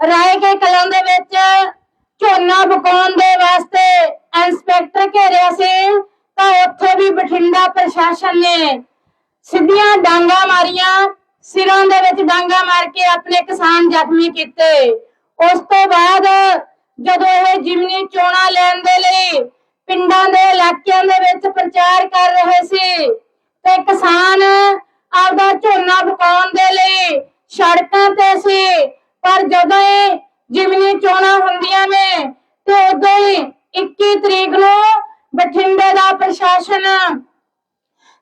ਰਾਏ ਕੇ ਕਲਾਂ ਦੇ ਵਿੱਚ ਝੋਨਾ ਬਕਾਉਣ ਦੇ ਵਾਸਤੇ ਇੰਸਪੈਕਟਰ ਘੇਰਿਆ ਸੀ, ਤਾਂ ਉੱਥੇ ਵੀ ਬਠਿੰਡਾ ਪ੍ਰਸ਼ਾਸਨ ਨੇ ਸਿੱਧੀਆਂ ਡਾਂਗਾ ਮਾਰੀਆਂ, ਸਿਰਾਂ ਦੇ ਵਿੱਚ ਡਾਂਗਾ ਮਾਰ ਕੇ ਆਪਣੇ ਕਿਸਾਨ ਜ਼ਖਮੀ ਕੀਤੇ। ਉਸ ਤੋਂ ਬਾਅਦ ਜਦੋਂ ਇਹ ਜਿਮਨੀ ਚੋਣਾਂ ਲੈਣ ਦੇ ਲਈ ਪਿੰਡਾਂ ਦੇ ਇਲਾਕਿਆਂ ਦੇ ਵਿੱਚ ਪ੍ਰਚਾਰ ਕਰ ਰਹੇ ਸੀ, ਤੇ ਕਿਸਾਨ ਆਪਦਾ ਝੋਨਾ ਬਕਾਉਣ ਦੇ ਲਈ ਸੜਕਾਂ ਤੇ ਸੀ ਪਰ ਜਦੋਂ ਇਹ ਜਿਮਨੀ ਚੋਣਾਂ ਹੁੰਦੀਆਂ ਨੇ ਤੇ ਉਦੋਂ ਹੀ 21 ਤਰੀਕ ਨੂੰ ਬਠਿੰਡੇ ਦਾ ਪ੍ਰਸ਼ਾਸਨ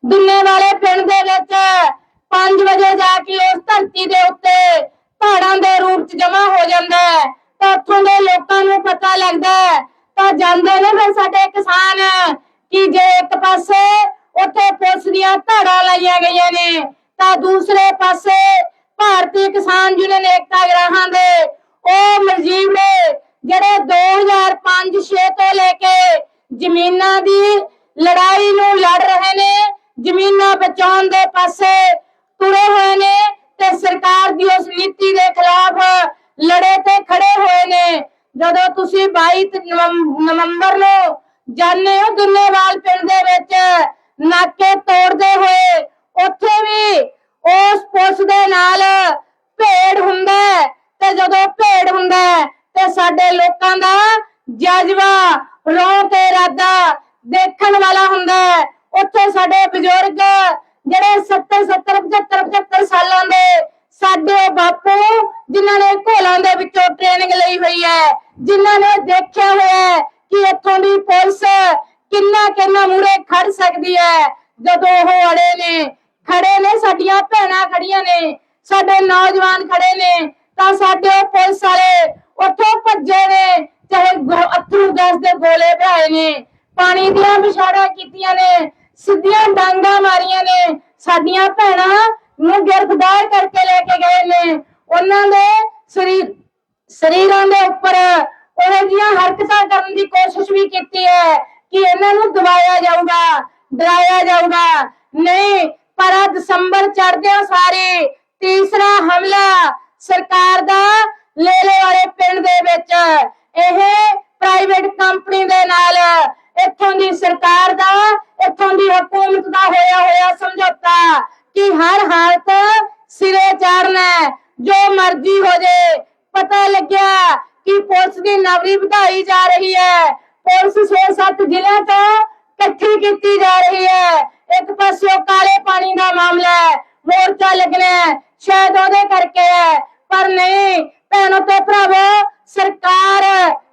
ਦੁੱਲੇ ਵਾਲੇ ਪਿੰਡ ਦੇ ਵਿੱਚ 5 ਵਜੇ ਜਾ ਕੇ ਉਸ ਧਰਤੀ ਦੇ ਉੱਤੇ ਪਹਾੜਾਂ ਦੇ ਰੂਪ ਚ ਜਮਾ ਹੋ ਜਾਂਦਾ ਹੈ। ਤਾਂ ਉੱਥੋਂ ਦੇ ਲੋਕਾਂ ਨੂੰ ਪਤਾ ਲੱਗਦਾ ਹੈ। ਤਾਂ ਜਾਂਦੇ ਨੇ ਫਿਰ ਸਾਡੇ ਕਿਸਾਨ ਕਿ ਜੇ ਇੱਕ ਪਾਸੇ ਉੱਥੇ ਪੁਲਿਸ ਦੀਆਂ ਧਾੜਾਂ ਲਾਈਆਂ ਗਈਆਂ ਨੇ, ਤਾਂ ਦੂਸਰੇ ਪਾਸੇ ਭਾਰਤੀ ਕਿਸਾਨ ਯੂਨੀਅਨ ਏਕਤਾ ਗ੍ਰਾਹਾਂ ਦੇ, ਉਹ ਮਰਜੀਬ ਨੇ ਜਿਹੜੇ 2005-6 ਤੋਂ ਲੈ ਕੇ ਜ਼ਮੀਨਾਂ ਦੀ ਲੜਾਈ ਨੂੰ ਲੜ ਰਹੇ ਨੇ, ਜ਼ਮੀਨਾਂ ਬਚਾਉਣ ਦੇ ਪਾਸੇ ਤੁਰੇ ਹੋਏ ਨੇ ਤੇ ਸਰਕਾਰ ਦੀ ਉਸ ਨੀਤੀ ਦੇ ਖਿਲਾਫ ਲੜੇ ਤੇ ਖੜੇ ਹੋਏ ਨੇ। ਜਦੋਂ ਤੁਸੀਂ 22 ਨਵੰਬਰ ਨੂੰ ਜਾਣੇ ਹੋ ਦੁੱਲੇਵਾਲ ਪਿੰਡ ਦੇ ਵਿੱਚ ਨਾਕੇ ਤੋੜਦੇ ਹੋਏ, ਉੱਥੇ ਵੀ ਉਸ ਪੁਲਿਸ ਦੇ ਨਾਲ ਭੇੜ ਹੁੰਦਾ ਤੇ ਜਦੋਂ ਭੇੜ ਹੁੰਦਾ ਤੇ ਸਾਡੇ ਲੋਕਾਂ ਦਾ ਜਜ਼ਬਾ ਰੋਹ ਤੇ ਇਰਾਦਾ ਦੇਖਣ ਵਾਲਾ ਹੁੰਦਾ ਉੱਥੇ ਸਾਡੇ ਬਜ਼ੁਰਗ ਜਿਹੜੇ 70 70 75 75 ਸਾਲਾਂ ਦੇ ਸਾਡੇ ਬਾਪੂ ਜਿਨ੍ਹਾਂ ਨੇ ਘੋਲਾਂ ਦੇ ਵਿੱਚੋਂ ਟ੍ਰੇਨਿੰਗ ਲਈ ਹੋਈ ਹੈ, ਜਿਨ੍ਹਾਂ ਨੇ ਦੇਖਿਆ ਹੋਇਆ ਹੈ ਕਿ ਇੱਥੋਂ ਦੀ ਪੁਲਿਸ ਕਿੰਨਾ ਕਿੰਨਾ ਮੂਰੇ ਖੜ ਸਕਦੀ ਹੈ। ਜਦੋਂ ਉਹ ਅੜੇ ਨੇ ਖੜੇ ਨੇ, ਸਾਡੀਆਂ ਭੈਣਾਂ ਖੜੀਆਂ ਨੇ, ਸਾਡੇ ਨੌਜਵਾਨ ਖੜੇ ਨੇ, ਤਾਂ ਸਾਡੇ ਪੁਲਿਸ ਵਾਲੇ ਉੱਥੋਂ ਭੱਜੇ ਨੇ, ਚਾਹੇ ਅਥਰੂ ਗੈਸ ਦੇ ਗੋਲੇ ਭਰਾਏ ਨੇ, ਪਾਣੀ ਦੀਆਂ ਵਿਛਾੜਾਂ ਕੀਤੀਆਂ ਨੇ, ਸਿੱਧੀਆਂ ਡਾਂਗਾ ਮਾਰੀਆਂ ਨੇ, ਸਾਡੀਆਂ ਭੈਣਾਂ ਨੂੰ ਗ੍ਰਿਫਤਾਰ ਕਰਕੇ ਲੈ ਕੇ ਗਏ ਨੇ, ਉਹਨਾਂ ਦੇ ਸਰੀਰ, ਸਰੀਰਾਂ ਦੇ ਉੱਪਰ ਉਹ ਜਿਹੀਆਂ ਹਰਕਤਾਂ ਕਰਨ ਦੀ ਕੋਸ਼ਿਸ਼ ਵੀ ਕੀਤੀ ਹੈ ਕਿ ਇਹਨਾਂ ਨੂੰ ਦਬਾਇਆ ਜਾਊਗਾ, ਡਰਾਇਆ ਜਾਊਗਾ। ਨਹੀਂ ਪਰ ਆਹ ਦਸੰਬਰ ਚੜ੍ਹਦਿਆਂ ਸਾਰੇ। ਤੀਸਰਾ ਹਮਲਾ ਸਰਕਾਰ ਦਾ ਲੇਲੇ ਵਾਲੇ ਪਿੰਡ ਦੇ ਵਿੱਚ। ਇਹ ਪ੍ਰਾਈਵੇਟ ਕੰਪਨੀ ਦੇ ਨਾਲ ਇੱਥੋਂ ਦੀ ਸਰਕਾਰ ਦਾ, ਇੱਥੋਂ ਦੀ ਹਕੂਮਤ ਦਾ ਹੋਇਆ ਹੋਇਆ ਸਮਝੌਤਾ ਕਿ ਹਰ ਹਾਲਤ ਸਿਰੇ ਚਾੜਨਾ ਜੋ ਮਰਜ਼ੀ ਹੋ ਜੇ, ਪਤਾ ਲੱਗਿਆ ਕਿ ਪੁਲਿਸ ਦੀ ਨਵਰੀ ਵਧਾਈ ਜਾ ਰਹੀ ਹੈ। ਪੁਲਿਸ 6-7 ਜ਼ਿਲ੍ਹਿਆਂ ਤੋਂ ਇਕੱਠੀ ਕੀਤੀ ਜਾ ਰਹੀ ਹੈ। ਇੱਕ ਪਾਸਿਓ ਕਾਲੇ ਪਾਣੀ ਦਾ ਮਾਮਲਾ ਹੈ ਮੋਰਚਾ ਲੱਗਣਾ ਹੈ, ਸ਼ਾਇਦ ਉਹਦੇ ਕਰਕੇ ਹੈ ਪਰ ਨਹੀਂ ਭੈਣੋ ਤੇ ਭਰਾਵੋ ਸਰਕਾਰ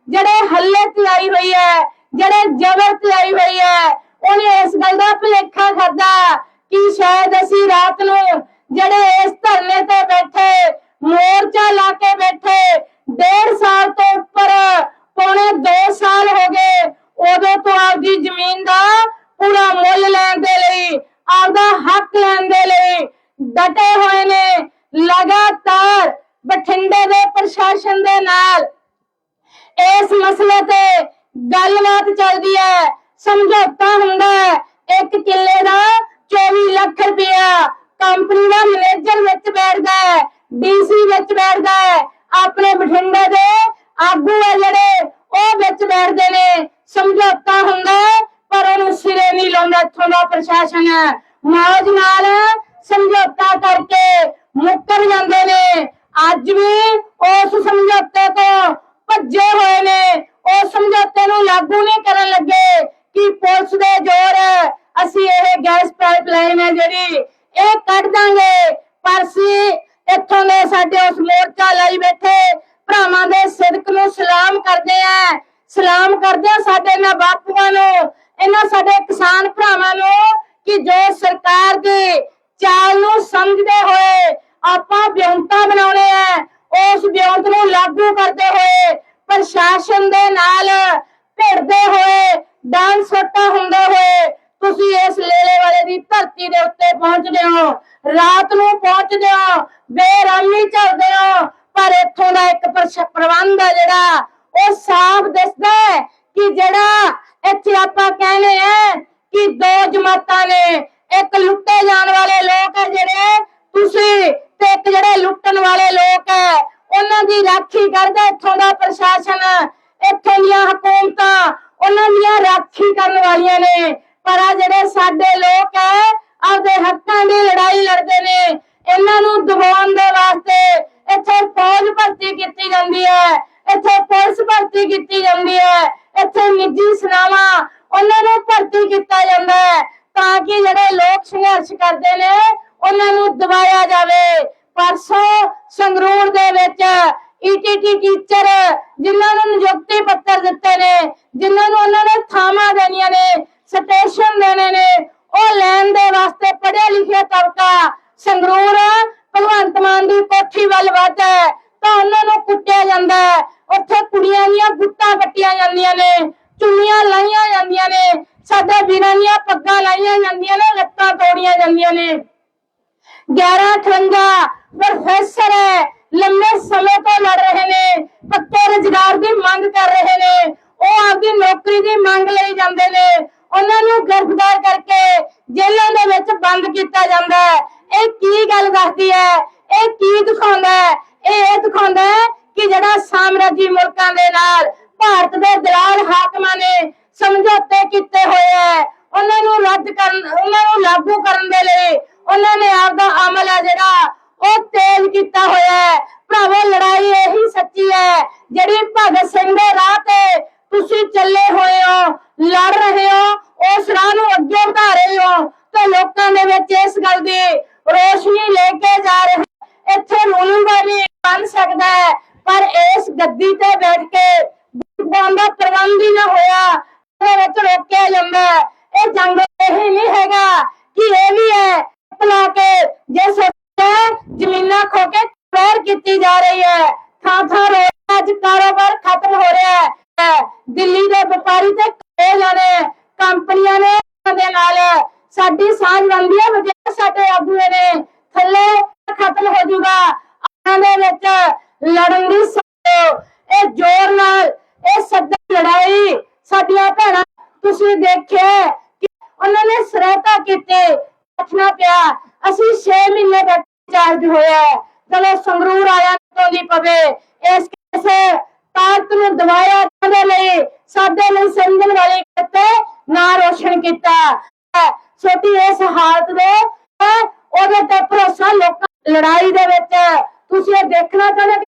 ਜਿਹੜੇ ਹੱਲੇ ਤੇ ਆਈ ਹੋਈ ਹੈ ਜਿਹੜੇ ਜ਼ਬਰ ਤੇ ਆਈ ਹੋਈ ਹੈ ਉਹਨੇ ਇਸ ਗੱਲ ਦਾ ਭੁਲੇਖਾ ਖਾਦਾ ਕਿ ਸ਼ਾਇਦ ਅਸੀਂ ਰਾਤ ਨੂੰ ਜਿਹੜੇ ਇਸ ਧਰਨੇ ਤੇ ਬੈਠੇ ਮੋਰਚਾ ਲਾ ਕੇ ਬੈਠੇ ਡੇਢ ਸਾਲ ਤੋਂ ਉੱਪਰ ਪੌਣੇ 2 ਸਾਲ ਹੋ ਗਏ ਉਦੋਂ ਤੋਂ ਆਪਦੀ ਜ਼ਮੀਨ ਦਾ ਪੂਰਾ ਆਪਦਾ ਹੱਕ ਲੈਣ ਦੇ ਲਈ ਡਟੇ ਹੋਏ ਨੇ। ਲਗਾਤਾਰ ਬਠਿੰਡੇ ਦੇ ਪ੍ਰਸ਼ਾਸਨ ਦੇ ਨਾਲ ਇਸ ਮਸਲੇ ਤੇ ਗੱਲਬਾਤ ਚੱਲਦੀ ਹੈ। ਸਮਝੌਤਾ ਹੁੰਦਾ ਹੈ। ਇੱਕ ਕਿੱਲੇ ਦਾ 24 ਲੱਖ ਰੁਪਇਆ ਕੰਪਨੀ ਦਾ ਮੈਨੇਜਰ ਵਿੱਚ ਬੈਠਦਾ ਹੈ, ਡੀਸੀ ਵਿੱਚ ਬੈਠਦਾ ਹੈ। ਆਪਣੇ ਬਠਿੰਡੇ ਦੇ ਆਗੂ ਹੈ ਜਿਹੜੇ, ਉਹ ਵਿੱਚ ਬੈਠਦੇ ਨੇ। ਸਮਝੌਤਾ ਹੁੰਦਾ ਪਰ ਉਹਨੂੰ ਸਿਰੇ ਨਹੀਂ ਲਾਉਂਦਾ ਇੱਥੋਂ ਦਾ ਪ੍ਰਸ਼ਾਸਨ। ਮੌਜ ਨਾਲ ਸਮਝੌਤਾ ਕਰਕੇ ਮੁੱਕਰ ਜਾਂਦੇ ਨੇ। ਅੱਜ ਵੀ ਉਸ ਸਮਝੌਤੇ ਤੋਂ ਭੱਜੇ ਹੋਏ ਨੇ। ਉਸ ਸਮਝੌਤੇ ਨੂੰ ਲਾਗੂ ਨਹੀਂ ਕਰਨ ਲੱਗੇ ਕਿ ਪੁਲਿਸ ਦੇ ਜ਼ੋਰ ਅਸੀਂ ਇਹ ਗੈਸ ਪਾਈਪਲਾਈਨ ਹੈ ਜਿਹੜੀ, ਇਹ ਕੱਢ ਦਾਂਗੇ। ਪਰ ਸੀ ਇੱਥੋਂ ਦੇ ਸਾਡੇ ਉਸ ਮੋਰਚਾ ਲਈ ਬੈਠੇ ਭਰਾਵਾਂ ਦੇ ਸਿਦਕ ਨੂੰ ਸਲਾਮ ਕਰਦੇ ਆ। ਸਲਾਮ ਕਰਦੇ ਆ ਸਾਡੇ ਇਹਨਾਂ ਬਾਪੂਆਂ ਨੂੰ। ਇਹਨਾਂ ਸਾਡੇ ਕਿਸਾਨ ਭਰਾਵਾਂ ਨੂੰ ਕਿ ਜੋ ਸਰਕਾਰ ਦੀ ਚਾਲ ਨੂੰ ਸਮਝਦੇ ਹੋਏ ਆਪਾਂ ਵਿਉਂਤਾ ਬਣਾਉਣੇ ਆ, ਉਸ ਵਿਉਂਤ ਨੂੰ ਲਾਗੂ ਕਰਦੇ ਹੋਏ ਪ੍ਰਸ਼ਾਸਨ ਦੇ ਨਾਲ ਭਿੜਦੇ ਹੋਏ ਡਾਂਸ ਸੱਟਾ ਹੁੰਦੇ ਹੋਏ ਤੁਸੀਂ ਇਸ ਲੇਲੇ ਵਾਲੇ ਦੀ ਧਰਤੀ ਦੇ ਉੱਤੇ ਪਹੁੰਚਦੇ ਹੋ, ਰਾਤ ਨੂੰ ਪਹੁੰਚਦੇ ਹੋ ਬੇਰਾਮੀ ਚੱਲਦੇ ਹੋ, ਪਰ ਇੱਥੋਂ ਦਾ ਇੱਕ ਪ੍ਰਬੰਧ ਹੈ ਜਿਹੜਾ, ਉਹ ਸਾਫ਼ ਦਿਸਦਾ ਹੈ ਕਿ ਜਿਹੜਾ ਇੱਥੇ ਆਪਾਂ ਕਹਿੰਦੇ ਆ ਕਿ ਦੋ ਜਮਾਤਾਂ ਨੇ, ਇੱਕ ਲੁੱਟੇ ਜਾਣ ਵਾਲੇ ਲੋਕ ਹੈ ਜਿਹੜੇ ਤੁਸੀਂ ਤੇ ਇੱਕ ਜਿਹੜੇ ਲੁੱਟਣ ਵਾਲੇ ਲੋਕ ਹੈ, ਉਹਨਾਂ ਦੀ ਰਾਖੀ ਕਰਦਾ ਇੱਥੋਂ ਦਾ ਪ੍ਰਸ਼ਾਸਨ, ਇੱਥੋਂ ਦੀਆਂ ਹਕੂਮਤਾਂ, ਉਹਨਾਂ ਦੀਆਂ ਰਾਖੀ ਕਰਨ ਵਾਲੀਆਂ ਨੇ। ਪਰ ਆ ਜਿਹੜੇ ਸਾਡੇ ਲੋਕ ਹੈ ਲੋਕ ਸੰਘਰਸ਼ ਕਰਦੇ ਨੇ, ਉਹਨਾਂ ਨੂੰ ਦਬਾਇਆ ਜਾਵੇ। ਪਰਸੋਂ ਸੰਗਰੂਰ ਦੇ ਵਿੱਚ ਈਟੀਟੀ ਟੀਚਰ ਜਿਨ੍ਹਾਂ ਨੂੰ ਨਿਯੁਕਤੀ ਪੱਤਰ ਦਿੱਤੇ ਨੇ, ਜਿਨ੍ਹਾਂ ਨੂੰ ਉਹਨਾਂ ਨੇ ਥਾਵਾਂ ਦੇਣੀਆਂ ਨੇ, ਸਟੇਸ਼ਨ ਦੇਣੇ ਨੇ, ਉਹ ਲੈਣ ਦੇ ਵਾਸਤੇ ਪੜ੍ਹੇ ਲਿਖਿਆ ਤਬਕਾ ਸੰਗਰੂਰ ਭਗਵੰਤ ਮਾਨ ਦੀ ਕੋਠੀ ਵੱਲ ਵੱਧਦਾ ਹੈ, ਤਾਂ ਉਹਨਾਂ ਨੂੰ ਕੁੱਟਿਆ ਜਾਂਦਾ ਹੈ। ਉੱਥੇ ਕੁੜੀਆਂ ਦੀਆਂ ਗੁੱਤਾਂ ਕੱਟੀਆਂ ਜਾਂਦੀਆਂ ਨੇ, ਚੁੰਨੀਆਂ ਲਾਈਆਂ ਜਾਂਦੀਆਂ ਨੇ ਸਾਡੇ ਵੀਰਾਂ ਦੀਆਂ ਪੱਗਾਂ ਲਾਈਆਂ ਜਾਂਦੀਆਂ ਨੇ, ਲੱਤਾਂ ਤੋੜੀਆਂ ਜਾਂਦੀਆਂ ਨੇ। 1158 ਪ੍ਰੋਫੈਸਰ ਹੈ, ਲੰਮੇ ਸਮੇਂ ਤੋਂ ਲੜ ਰਹੇ ਨੇ, ਪੱਕੇ ਰੁਜ਼ਗਾਰ ਦੀ ਮੰਗ ਕਰ ਰਹੇ ਨੇ, ਉਹ ਆਪਦੀ ਨੌਕਰੀ ਦੀ ਮੰਗ ਲਈ ਜਾਂਦੇ ਨੇ। ਉਹਨਾਂ ਨੂੰ ਗ੍ਰਿਫਤਾਰ ਕਰਕੇ ਜੇਲ੍ਹਾਂ ਦੇ ਵਿੱਚ ਬੰਦ ਕੀਤਾ ਜਾਂਦਾ ਹੈ ਇਹ ਕੀ ਗੱਲ ਦੱਸਦੀ ਹੈ ਇਹ ਕੀ ਦਿਖਾਉਂਦਾ ਹੈ ਇਹ ਇਹ ਦਿਖਾਉਂਦਾ ਹੈ ਕਿ ਜਿਹੜਾ ਸਾਮਰਾਜੀ ਮੁਲਕਾਂ ਦੇ ਨਾਲ ਭਾਰਤ ਦੇ ਦਲਾਲ ਹਾਕਮਾਂ ਨੇ ਸਮਝੌਤੇ ਕੀਤੇ ਹੋਏ ਹੈ ਉਹਨਾਂ ਨੂੰ ਰੱਦ ਕਰਨ, ਉਹਨਾਂ ਨੂੰ ਲਾਗੂ ਕਰਨ ਦੇ ਲਈ ਉਹਨਾਂ ਨੇ ਆਪਦਾ ਅਮਲ ਹੈ ਜਿਹੜਾ, ਉਹ ਤੇਜ਼ ਕੀਤਾ ਹੋਇਆ ਹੈ ਭਰਾਵੋ, ਲੜਾਈ ਇਹੀ ਸੱਚੀ ਹੈ, ਜਿਹੜੀ ਭਗਤ ਸਿੰਘ ਦੇ ਰਾਹ ਤੇ ਤੁਸੀਂ ਚੱਲੇ ਹੋਏ ਹੋ, ਲੜ ਰਹੇ ਹੋ, ਉਸ ਰਾਹ ਨੂੰ ਅੱਗੇ ਵਧਾ ਰਹੇ ਹੋ, ਤੇ ਲੋਕਾਂ ਦੇ ਵਿੱਚ ਇਸ ਗੱਲ ਦੀ ਰੋਸ਼ਨੀ ਲੈ ਕੇ ਜਾ ਰਹੇ ਹੋ। ਇੱਥੇ ਰੂਲੂਗਾ ਬਣ ਸਕਦਾ ਹੈ, ਪਰ ਇਸ ਗੱਦੀ ਤੇ ਬੈਠ ਕੇ ਵੋਟਾਂ ਪ੍ਰਬੰਧ ਹੀ ਨਾ ਹੋਇਆ ਇਹਦੇ ਵਿੱਚ ਰੋਕਿਆ ਜਾਂਦਾ ਹੈ। ਇਹ ਜੰਗ ਇਹ ਨਹੀਂ ਹੈਗਾ ਕਿ ਇਹ ਵੀ ਹੈ ਪਲਾ ਕੇ ਜੇ ਸੋਚਿਆ ਜ਼ਮੀਨਾਂ ਖੋ ਕੇ ਪੈਰ ਕੀਤੀ ਜਾ ਰਹੀ ਹੈ। ਥਾਂ ਥਾਂ ਰੋਡ ਅੱਜ ਕਾਰੋਬਾਰ ਖਤਮ ਹੋ ਰਿਹਾ ਹੈ। ਦਿੱਲੀ ਦੇ ਵਪਾਰੀ ਤੇ ਇਹ ਜਾਣੇ ਕੰਪਨੀਆਂ ਨੇ ਦੇ ਨਾਲ ਸਾਡੀ ਸਾਂਝ ਬਣਦੀ ਹੈ ਵਜੇ ਸਾਡੇ ਆਗੂਏ ਨੇ। ਥੱਲੇ ਖਤਮ ਹੋ ਜਾਊਗਾ। ਉਹਨਾਂ ਦੇ ਵਿੱਚ ਲੜਨ ਦੀ ਇਹ ਜ਼ੋਰ ਨਾਲ, ਇਹ ਸੱਦਾ ਲੜਾਈ ਸਾਡੀਆਂ ਭੈਣਾਂ, ਤੁਸੀਂ ਦੇਖਿਆ ਕਿ ਉਹਨਾਂ ਨੇ ਸਰਾਹਤਾ ਕੀਤੇ। ਰੱਖਣਾ ਪਿਆ, ਅਸੀਂ 6 ਮਹੀਨੇ ਦਾ ਚਾਰਜ ਹੋਇਆ ਚਲੋ ਸੰਗਰੂਰ ਆਇਆ ਤੋਂ ਦੀ ਪਵੇ ਇਸ ਕਿਸੇ ਤਾਕਤ ਨੂੰ ਦਬਾਇਆ ਦੇ ਲਈ ਸਾਡੇ ਲਈ ਸਮਝਣ ਵਾਲੀ ਕਿਤੇ ਨਾ ਰੋਸ਼ਨ ਕੀਤਾ। ਛੋਟੀ ਇਸ ਹਾਲਤ ਦੇ ਉਹਦੇ ਤੇ ਭਰੋਸਾ ਲੋਕਾਂ ਲੜਾਈ ਦੇ ਵਿੱਚ ਤੁਸੀਂ ਇਹ ਦੇਖਣਾ ਚਾਹੁੰਦੇ ਕਿ